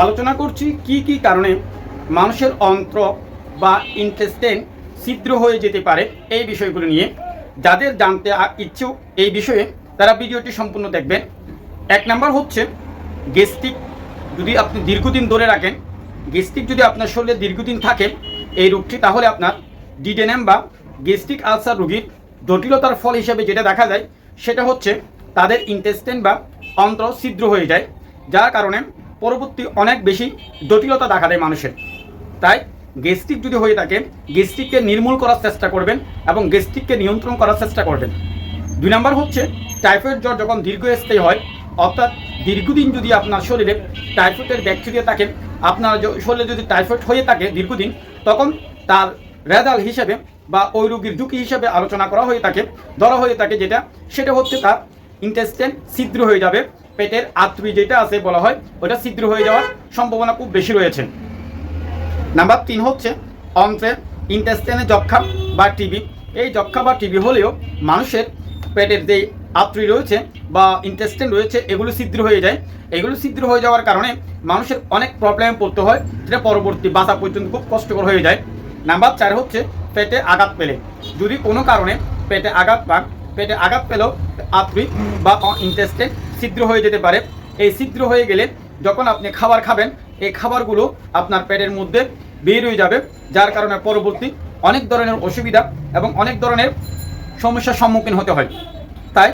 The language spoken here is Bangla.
আলোচনা করছি কি কি কারণে মানুষের অন্ত্র বা ইন্টেস্টেন ছিদ্র হয়ে যেতে পারে এই বিষয়গুলো নিয়ে। যাদের জানতে ইচ্ছুক এই বিষয়ে তারা ভিডিওটি সম্পূর্ণ দেখবেন। এক নাম্বার হচ্ছে গেস্টিক যদি আপনি দীর্ঘদিন ধরে রাখেন গেস্টিক যদি আপনার শরীরে দীর্ঘদিন থাকে এই রোগটি, তাহলে আপনার ডিডেনেম বা গেস্টিক আলসার রোগীর জটিলতার ফল হিসেবে যেটা দেখা যায়, সেটা হচ্ছে তাদের ইন্টেস্টেন বা অন্ত্র ছিদ্র হয়ে যায়। যার কারণে পরবর্তী অনেক বেশি জটিলতা দেখা দেয় মানুষের। তাই গেস্ট্রিক যদি হয়ে থাকে গেস্ট্রিককে নির্মূল করার চেষ্টা করবেন এবং গেস্ট্রিককে নিয়ন্ত্রণ করার চেষ্টা করবেন। দুই নম্বর হচ্ছে টাইফয়েড জ্বর যখন দীর্ঘস্থায়ী হয়, অর্থাৎ দীর্ঘদিন যদি আপনার শরীরে টাইফয়েডের ব্যাকটেরিয়া থাকে, আপনার শরীরে যদি টাইফয়েড হয়ে থাকে দীর্ঘদিন, তখন তার রেজাল্ট হিসেবে বা ওই রোগীর ঝুঁকি হিসেবে আলোচনা করা হয়ে থাকে, ধরা হয়ে থাকে যেটা, সেটা হচ্ছে তার ইন্টেস্টেন ছিদ্র হয়ে যাবে। পেটের আত্রি যেটা আছে বলা হয়, ওটা ছিদ্র হয়ে যাওয়ার সম্ভাবনা খুব বেশি রয়েছে। নাম্বার তিন হচ্ছে অন্ত্রের ইন্টেস্টেনে যক্ষা বা টিবি। এই যক্ষা বা টিবি হলেও মানুষের পেটের যে আত্রি রয়েছে বা ইন্টেস্টেন রয়েছে, এগুলো ছিদ্র হয়ে যায়। এগুলো ছিদ্র হয়ে যাওয়ার কারণে মানুষের অনেক প্রবলেমে পড়তে হয়, যেটা পরবর্তী বাঁচা পর্যন্ত খুব কষ্টকর হয়ে যায়। নাম্বার চার হচ্ছে পেটে আঘাত পেলে। যদি কোনো কারণে পেটে আঘাত পান পেটে আঘাত পেলেও আপনি বা ইন্টারেস্টে ছিদ্র হয়ে যেতে পারে। এই ছিদ্র হয়ে গেলে যখন আপনি খাবার খাবেন, এই খাবারগুলো আপনার পেটের মধ্যে বের হয়ে যাবে, যার কারণে পরবর্তী অনেক ধরনের অসুবিধা এবং অনেক ধরনের সমস্যার সম্মুখীন হতে হয়।